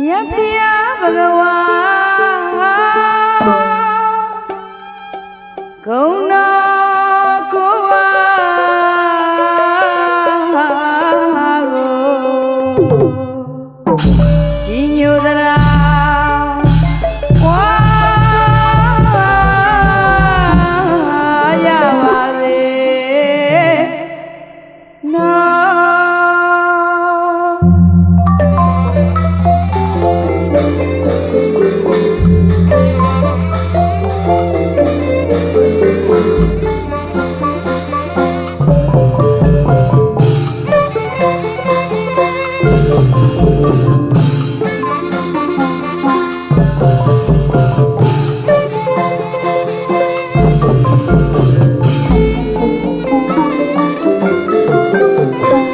မြတ်ဖျားဘဂဝါဂုဏကိုဝါကိုကြီးညိုသ